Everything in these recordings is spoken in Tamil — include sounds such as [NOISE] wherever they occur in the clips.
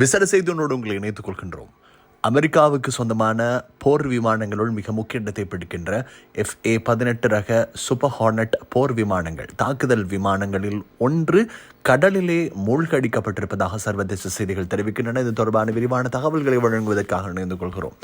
விசேட செய்தியோடு உங்களை இணைத்துக் கொள்கின்றோம். அமெரிக்காவுக்கு சொந்தமான போர் விமானங்களுள் மிக முக்கிய இடத்தை பிடிக்கின்ற எஃப் ஏ பதினெட்டு ரக சூப்பர் ஹார்னட் போர் விமானங்கள் தாக்குதல் விமானங்களில் ஒன்று கடலிலே மூழ்கடிக்கப்பட்டிருப்பதாக சர்வதேச செய்திகள் தெரிவிக்கின்றன. இது தொடர்பான விரிவான தகவல்களை வழங்குவதற்காக இணைந்து கொள்கிறோம்.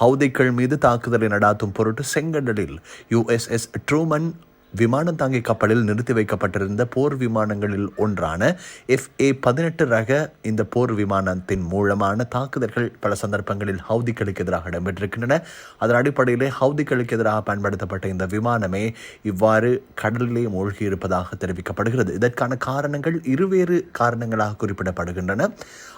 ஹவுதிக்கள் மீது தாக்குதலை நடாத்தும் பொருட்டு செங்கடலில் யுஎஸ்எஸ் ட்ரூமன் விமானம் தாங்கி கப்பலில் நிறுத்தி வைக்கப்பட்டிருந்த போர் விமானங்களில் ஒன்றான எஃப் ஏ பதினெட்டு ரக இந்த போர் விமானத்தின் மூலமான தாக்குதல்கள் பல சந்தர்ப்பங்களில் ஹவுதிகளுக்கு எதிராக இடம்பெற்றிருக்கின்றன. அதன் அடிப்படையிலே ஹவுதிகளுக்கு எதிராக பயன்படுத்தப்பட்ட இந்த விமானமே இவ்வாறு கடலிலே மூழ்கி இருப்பதாக தெரிவிக்கப்படுகிறது. இதற்கான காரணங்கள் இருவேறு காரணங்களாக குறிப்பிடப்படுகின்றன.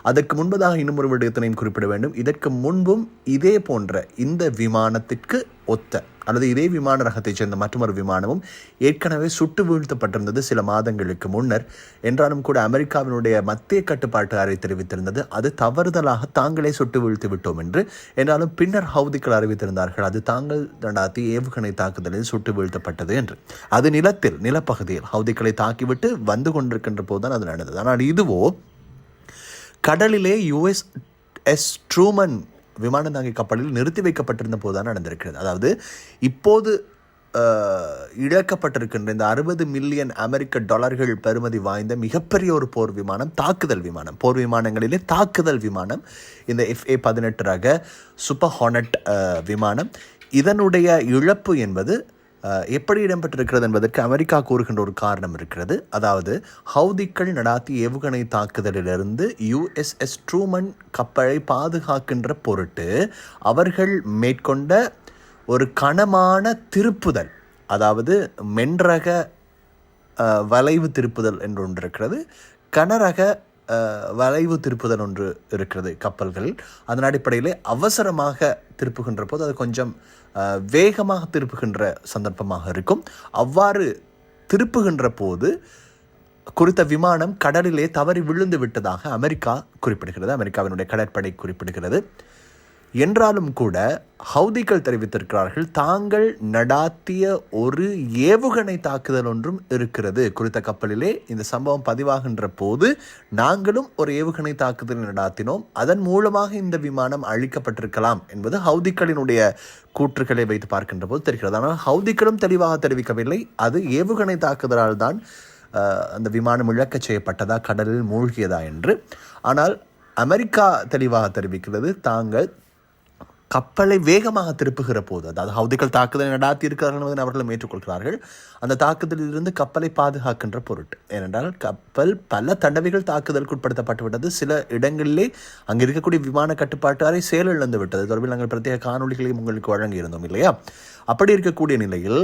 அதற்கு முன்பதாக இன்னும் ஒரு விடயத்தினையும் குறிப்பிட வேண்டும். இதற்கு முன்பும் இதே போன்ற இந்த விமானத்திற்கு ஒத்த அல்லது இதே விமான ரகத்தைச் சேர்ந்த மற்றொரு விமானமும் ஏற்கனவே சுட்டு வீழ்த்தப்பட்டிருந்தது சில மாதங்களுக்கு முன்னர். என்றாலும் கூட அமெரிக்காவினுடைய மத்திய கட்டுப்பாட்டு அறை தெரிவித்திருந்தது. அது தவறுதலாக தாங்களே சுட்டு வீழ்த்து விட்டோம் என்று. என்றாலும் பின்னர் ஹவுதிகள் அறிவித்திருந்தார்கள் அது தாங்கள் நடாத்தி ஏவுகணை தாக்குதலில் சுட்டு வீழ்த்தப்பட்டது என்று. அது நிலத்தில் நிலப்பகுதியில் ஹவுதிகளை தாக்கிவிட்டு வந்து கொண்டிருக்கின்ற போதுதான் அது நடந்தது. ஆனால் இதுவோ கடலிலே யுஎஸ் எஸ் ட்ரூமன் விமான தாங்கி கப்பலில் நிறுத்தி வைக்கப்பட்டிருந்த போதுதான் நடந்திருக்கிறது. அதாவது இப்போது இழக்கப்பட்டிருக்கின்ற இந்த அறுபது மில்லியன் அமெரிக்க டாலர்கள் பெறுமதி வாய்ந்த மிகப்பெரிய ஒரு போர் விமானம் தாக்குதல் விமானம். போர் விமானங்களிலே தாக்குதல் விமானம் இந்த எஃப் ஏ பதினெட்டு ரக சூப்பர் ஹானட் விமானம். இதனுடைய இழப்பு என்பது எப்படி இடம்பெற்றிருக்கிறது என்பதற்கு அமெரிக்கா கூறுகின்ற ஒரு காரணம் இருக்கிறது. அதாவது ஹவுதிக்கள் நடாத்தி ஏவுகணை தாக்குதலிலிருந்து யுஎஸ்எஸ் ட்ரூமன் கப்பலை பாதுகாக்கின்ற பொருட்டு அவர்கள் மேற்கொண்ட ஒரு கனமான திருப்புதல் அதாவது மென்றக வளைவு திருப்புதல் என்று ஒன்று இருக்கிறது. கனரக வளைவு திருப்புதல் ஒன்று இருக்கிறது கப்பல்கள். அதன் அடிப்படையிலே அவசரமாக திருப்புகின்ற போது அது கொஞ்சம் வேகமாக திருப்புகின்ற சந்தர்ப்பமாக இருக்கும். அவ்வாறு திருப்புகின்ற போது குறித்த விமானம் கடலிலே தவறி விழுந்து விட்டதாக அமெரிக்கா குறிப்பிடுகிறது. அமெரிக்காவினுடைய கடற்படை குறிப்பிடுகிறது. என்றாலும் கூட ஹவுதிகள் தெரிவித்திருக்கிறார்கள் தாங்கள் நடாத்திய ஒரு ஏவுகணை தாக்குதல் ஒன்றும் இருக்கிறது. குறித்த கப்பலிலே இந்த சம்பவம் பதிவாகின்ற போது நாங்களும் ஒரு ஏவுகணை தாக்குதல் நடாத்தினோம். அதன் மூலமாக இந்த விமானம் அழிக்கப்பட்டிருக்கலாம் என்பது ஹவுதிகளினுடைய கூற்றுகளை வைத்து பார்க்கின்ற போது தெரிகிறது. ஆனால் ஹவுதிகளும் தெளிவாக தெரிவிக்கவில்லை. அது ஏவுகணை தாக்குதலால் தான் அந்த விமானம் இழக்கச் செய்யப்பட்டதா கடலில் மூழ்கியதா என்று. ஆனால் அமெரிக்கா தெளிவாக தெரிவிக்கிறது தாங்கள் கப்பலை வேகமாக திருப்புகிற போது அதாவது ஹவுதிகள் தாக்குதலை நடாத்தி இருக்கிறார்கள் என்பதை அவர்களும் ஏற்றுக்கொள்கிறார்கள். அந்த தாக்குதலிலிருந்து கப்பலை பாதுகாக்கின்ற பொருட்டு. ஏனென்றால் கப்பல் பல தடவைகள் தாக்குதலுக்கு உட்படுத்தப்பட்டுவிட்டது சில இடங்களிலே அங்கே இருக்கக்கூடிய விமான கட்டுப்பாட்டாரை செயலிழந்து விட்டது. தொடர்பில் நாங்கள் பிரத்யேக காணொளிகளையும் உங்களுக்கு வழங்கியிருந்தோம் இல்லையா? அப்படி இருக்கக்கூடிய நிலையில்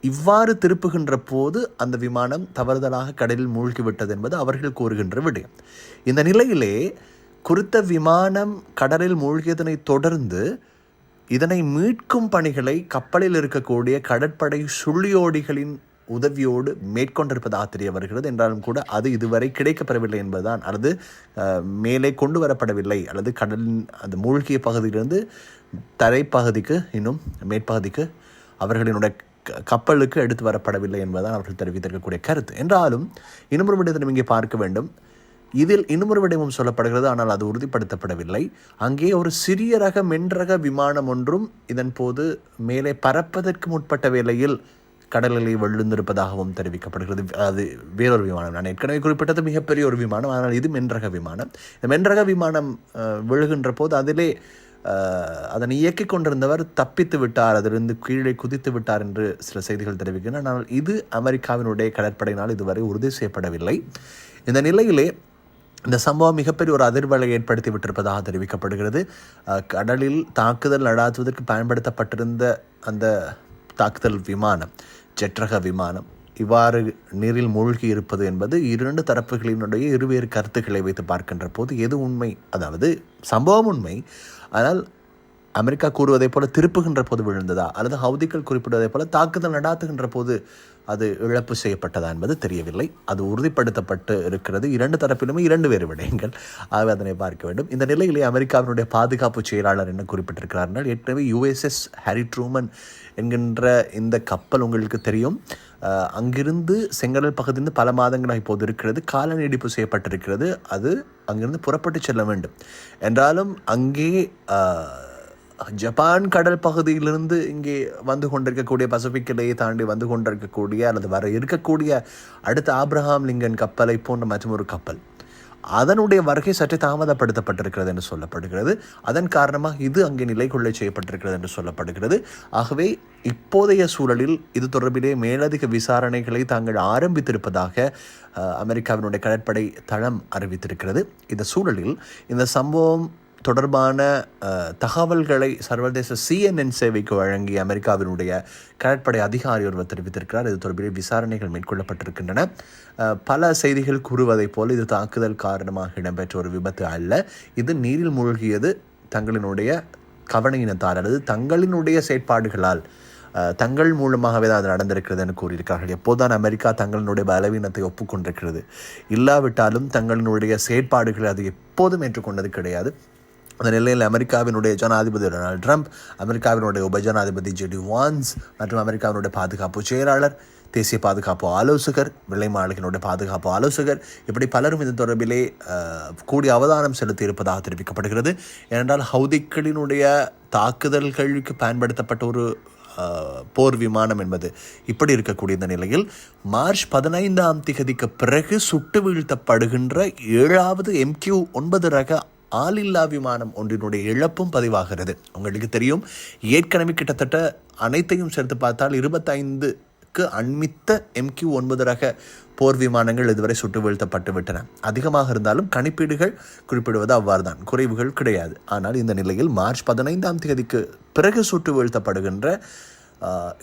இவ்வாறு திருப்புகின்ற போது அந்த விமானம் தவறுதலாக கடலில் மூழ்கிவிட்டது என்பது அவர்கள் கூறுகின்ற விடயம். இந்த நிலையிலே குறித்த விமானம் கடலில் மூழ்கியதனை தொடர்ந்து இதனை மீட்கும் பணிகளை கப்பலில் இருக்கக்கூடிய கடற்படை சுள்ளியோடிகளின் உதவியோடு மேற்கொண்டிருப்பதாக தெரிய வருகிறது என்றாலும் கூட அது இதுவரை கிடைக்கப்பெறவில்லை என்பதுதான். அல்லது மேலே கொண்டு வரப்படவில்லை அல்லது கடலின் அந்த மூழ்கிய பகுதியிலிருந்து தரைப்பகுதிக்கு இன்னும் மேற்பகுதிக்கு அவர்களினுடைய க- கப்பலுக்கு எடுத்து வரப்படவில்லை என்பதுதான் அவர்கள் தெரிவித்திருக்கக்கூடிய கருத்து. என்றாலும் இன்னும் ஒரு விடத்தை இங்கே பார்க்க வேண்டும். இதில் இன்னொரு விடயமும் சொல்லப்படுகிறது ஆனால் அது உறுதிப்படுத்தப்படவில்லை. அங்கே ஒரு சிறிய ரக மென்றக விமானம் ஒன்றும் இதன் போது மேலே பறப்பதற்கு முற்பட்ட வேளையில் கடலில் விழுந்திருப்பதாகவும் தெரிவிக்கப்படுகிறது. அது வேறொரு விமானம். நான் ஏற்கனவே குறிப்பிட்டது மிகப்பெரிய ஒரு விமானம் ஆனால் இது மென்றக விமானம். இந்த மென்றக விமானம் விழுகின்ற போது அதிலே அதனை இயக்கிக் கொண்டிருந்தவர் தப்பித்து விட்டார். அதிலிருந்து கீழே குதித்து விட்டார் என்று சில செய்திகள் தெரிவிக்கின்றன. ஆனால் இது அமெரிக்காவினுடைய கடற்படையினால் இதுவரை உறுதி செய்யப்படவில்லை. இந்த நிலையிலே இந்த சம்பவம் மிகப்பெரிய ஒரு அதிர்வலை ஏற்படுத்தி விட்டிருப்பதாக தெரிவிக்கப்படுகிறது. கடலில் தாக்குதல் நடாத்துவதற்கு பயன்படுத்தப்பட்டிருந்த அந்த தாக்குதல் விமானம் ஜெட்ரக விமானம் இவ்வாறு நீரில் மூழ்கி இருப்பது என்பது இரண்டு தரப்புகளினுடைய இருவேறு கருத்துக்களை வைத்து பார்க்கின்ற போது எது உண்மை அதாவது சம்பவம் உண்மை ஆனால் அமெரிக்கா கூறுவதைப் போல திருப்புகின்ற போது விழுந்ததா? அல்லது ஹவுதிகள் குறிப்பிடுவதைப் போல தாக்குதல் நடாத்துகின்ற போது அது இழப்பு செய்யப்பட்டதா என்பது தெரியவில்லை. அது உறுதிப்படுத்தப்பட்டு இருக்கிறது. இரண்டு தரப்பிலுமே இரண்டு வேறு விடயங்கள். ஆகவே அதனை பார்க்க வேண்டும். இந்த நிலையிலே அமெரிக்காவினுடைய பாதுகாப்பு செயலாளர் என்ன குறிப்பிட்டிருக்கிறார்கள் ஏற்கனவே யுஎஸ்எஸ் ஹாரி ட்ரூமன் என்கின்ற இந்த கப்பல் உங்களுக்கு தெரியும். அங்கிருந்து செங்கடல் பகுதியிலிருந்து பல மாதங்களாக இப்போது இருக்கிறது. கால நீடிப்பு செய்யப்பட்டிருக்கிறது. அது அங்கிருந்து புறப்பட்டு செல்ல வேண்டும். என்றாலும் அங்கே ஜப்பான் கடல் பகுதியிலிருந்து இங்கே வந்து கொண்டிருக்கக்கூடிய பசிபிக்கிலேயே தாண்டி வந்து கொண்டிருக்கக்கூடிய அல்லது வர இருக்கக்கூடிய அடுத்த ஆப்ரஹாம் லிங்கன் கப்பலை போன்ற மற்றும் ஒரு கப்பல். அதனுடைய வருகை சற்று தாமதப்படுத்தப்பட்டிருக்கிறது என்று சொல்லப்படுகிறது. அதன் காரணமாக இது அங்கே நிலை கொள்ளை செய்யப்பட்டிருக்கிறது என்று சொல்லப்படுகிறது. ஆகவே இப்போதைய சூழலில் இது தொடர்பிலே மேலதிக விசாரணைகளை தாங்கள் ஆரம்பித்திருப்பதாக அமெரிக்காவினுடைய கடற்படை தளம் அறிவித்திருக்கிறது. இந்த சூழலில் இந்த சம்பவம் தொடர்பான தகவல்களை சர்வதேச சிஎன்என் சேவைக்கு வழங்கிய அமெரிக்காவினுடைய கடற்படை அதிகாரி ஒருவர் தெரிவித்திருக்கிறார். இது தொடர்பில் விசாரணைகள் மேற்கொள்ளப்பட்டிருக்கின்றன. பல செய்திகள் கூறுவதைப் போல இது தாக்குதல் காரணமாக இடம்பெற்ற ஒரு விபத்து அல்ல. இது நீரில் மூழ்கியது தங்களினுடைய கவனையினத்தால் அல்லது தங்களினுடைய செயற்பாடுகளால் தங்கள் மூலமாகவே தான் அது நடந்திருக்கிறது என கூறியிருக்கார்கள் எப்போதான் அமெரிக்கா தங்களினுடைய பலவீனத்தை ஒப்புக்கொண்டிருக்கிறது. இல்லாவிட்டாலும் தங்களினுடைய செயற்பாடுகளை அது எப்போதும் ஏற்றுக்கொண்டது கிடையாது. அந்த நிலையில் அமெரிக்காவினுடைய ஜனாதிபதி டொனால்டு ட்ரம்ப் அமெரிக்காவினுடைய உபஜனாதிபதி ஜெடி வான்ஸ் மற்றும் அமெரிக்காவினுடைய பாதுகாப்பு செயலாளர் தேசிய பாதுகாப்பு ஆலோசகர் வெள்ளை மாளிகையினுடைய பாதுகாப்பு ஆலோசகர் இப்படி பலரும் இது தொடர்பிலே கூடிய அவதானம் செலுத்தி இருப்பதாக தெரிவிக்கப்படுகிறது. ஏனென்றால் ஹவுதிக்களினுடைய தாக்குதல்களுக்கு பயன்படுத்தப்பட்ட ஒரு போர் விமானம் என்பது இப்படி இருக்கக்கூடிய இந்த நிலையில் மார்ச் பதினைந்தாம் திகதிக்கு பிறகு சுட்டு வீழ்த்தப்படுகின்ற ஏழாவது எம்கியூ ஒன்பது ரக ஆளில்லா விமானம் ஒன்றினுடைய இழப்பும் பதிவாகிறது. உங்களுக்கு தெரியும் ஏற்கனவே கிட்டத்தட்ட அனைத்தையும் சேர்த்து பார்த்தால் இருபத்தைந்துக்கு அண்மித்த எம்கியூ ஒன்பது ரக போர் விமானங்கள் இதுவரை சுட்டு வீழ்த்தப்பட்டு விட்டன. அதிகமாக இருந்தாலும் கணிப்பீடுகள் குறிப்பிடுவது அவ்வாறு தான் குறைவுகள் கிடையாது. ஆனால் இந்த நிலையில் மார்ச் பதினைந்தாம் தேதிக்கு பிறகு சுட்டு வீழ்த்தப்படுகின்ற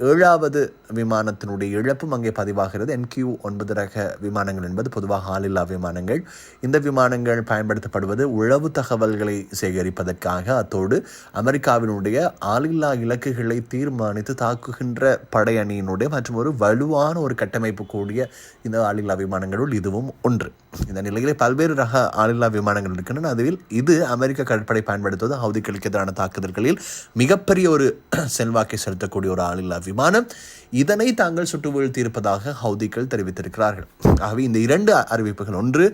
ஏழாவது விமானத்தினுடைய இழப்பும் அங்கே பதிவாகிறது. என்கியூ ஒன்பது ரக விமானங்கள் என்பது பொதுவாக ஆளில்லா விமானங்கள். இந்த விமானங்கள் பயன்படுத்தப்படுவது உளவு தகவல்களை சேகரிப்பதற்காக. அத்தோடு அமெரிக்காவினுடைய ஆளில்லா இலக்குகளை தீர்மானித்து தாக்குகின்ற படையணியினுடைய மற்றும் ஒரு வலுவான ஒரு கட்டமைப்பு கூடிய இந்த ஆளில்லா விமானங்களுள் இதுவும் ஒன்று. இந்த நிலையிலே பல்வேறு ரக ஆளில்லா விமானங்கள் இருக்கின்றன. அதில் இது அமெரிக்க கடற்படை பயன்படுத்துவது ஹவுதிகளுக்கு எதிரான தாக்குதல்களில் மிகப்பெரிய ஒரு [CLEARS THROAT] செல்வாக்கை செலுத்தக்கூடிய ஒரு ஆளில்லா விமானம் இதனை தாங்கள் சுட்டு வீழ்த்தியிருப்பதாக ஹவுதிகள் தெரிவித்திருக்கிறார்கள். ஆகவே இந்த இரண்டு அறிவிப்புகள் ஒன்று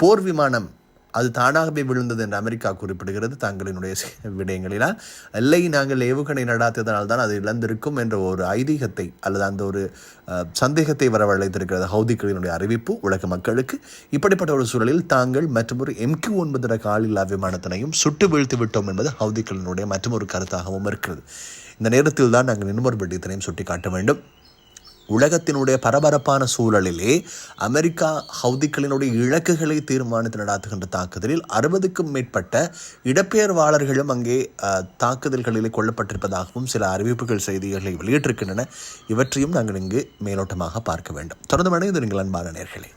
போர் விமானம் அது தானாகவே விழுந்தது என்று அமெரிக்கா குறிப்பிடுகிறது தங்களினுடைய [LAUGHS] விடயங்களினால் எல்லை நாங்கள் ஏவுகணை நடாத்தியதனால் தான் அது இழந்திருக்கும் என்ற ஒரு ஐதீகத்தை அல்லது அந்த ஒரு அஹ், சந்தேகத்தை வரவழைத்திருக்கிறது ஹவுதிகளினுடைய அறிவிப்பு உலக மக்களுக்கு. இப்படிப்பட்ட ஒரு சூழலில் தாங்கள் மற்றொரு எம்கியூ ஒன்பது ரக ஆளில்லா விமானத்தினையும் சுட்டு வீழ்த்து விட்டோம் என்பது ஹவுதிகளினுடைய மற்றொரு கருத்தாகவும் இருக்கிறது. இந்த நேரத்தில் தான் நாங்கள் இன்னொரு இதனையும் சுட்டிக்காட்ட வேண்டும். உலகத்தினுடைய பரபரப்பான சூழலிலே அமெரிக்கா ஹவுதிகளினுடைய இலக்குகளை தீர்மானித்து நடாத்துகின்ற தாக்குதலில் அறுபதுக்கும் மேற்பட்ட இடப்பெயர்வாளர்களும் அங்கே தாக்குதல்களில் தாக்குதல்களிலே கொல்லப்பட்டிருப்பதாகவும் சில அறிவிப்புகள் செய்திகளை வெளியிட்டிருக்கின்றன. இவற்றையும் நாங்கள் இங்கு மேலோட்டமாக பார்க்க வேண்டும். தொடர்ந்து மனித நீங்கள் அன்பான நேர்களே.